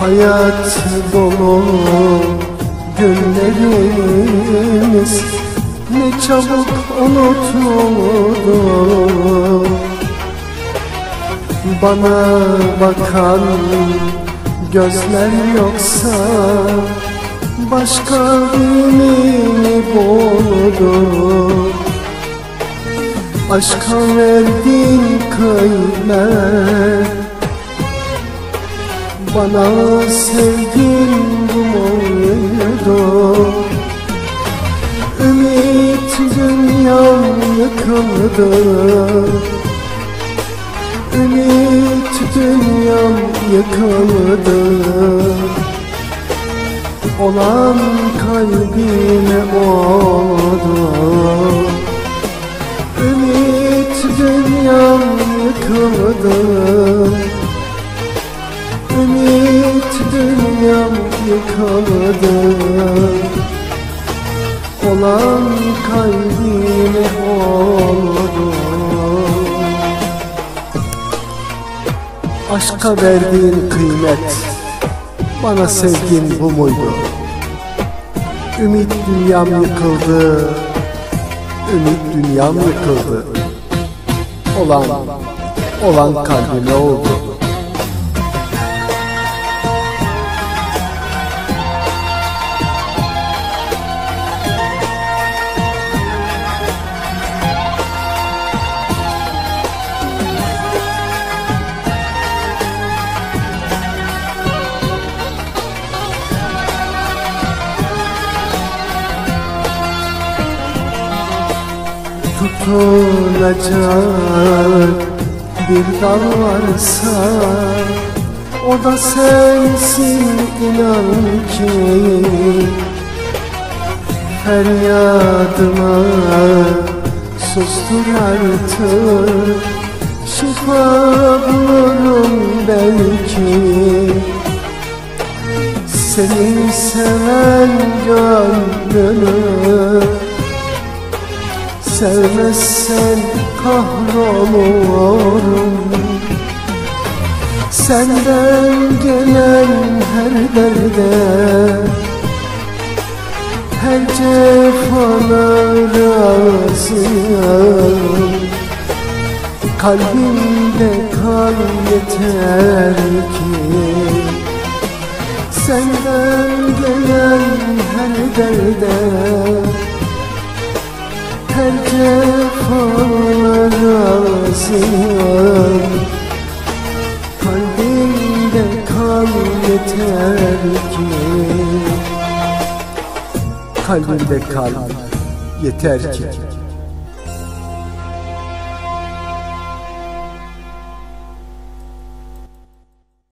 Hayat dolu günlerimiz. Ne çabuk unutuldu Bana bakan gözler yoksa Başka birini buldu Aşka verdiğin kıymet Bana sevgin bu muydu Ümit dünyam yıkıldı. Ümit dünyam yıkıldı. Olan kalbime oldu. Ümit dünyam yıkıldı dünyam yıkıldı Olan kalbime oldu. Aşka verdiğin kıymet Bana sevgin bu muydu? Ümit dünyam yıkıldı Ümit dünyam yıkıldı. Olan, olan kalbime oldu tutunacak bir dal varsa O da sensin inan ki. Feryadıma sustur artık Şifa bulurum belki. Seni seven gönlünü Sevmezsen kahrolurum. Senden gelen her derde Her cefana razıyım Kalbimde kal yeter ki Senden gelen her derde her cefana razıyım Kalbimde kal yeter ki. Kalbimde kal yeter ki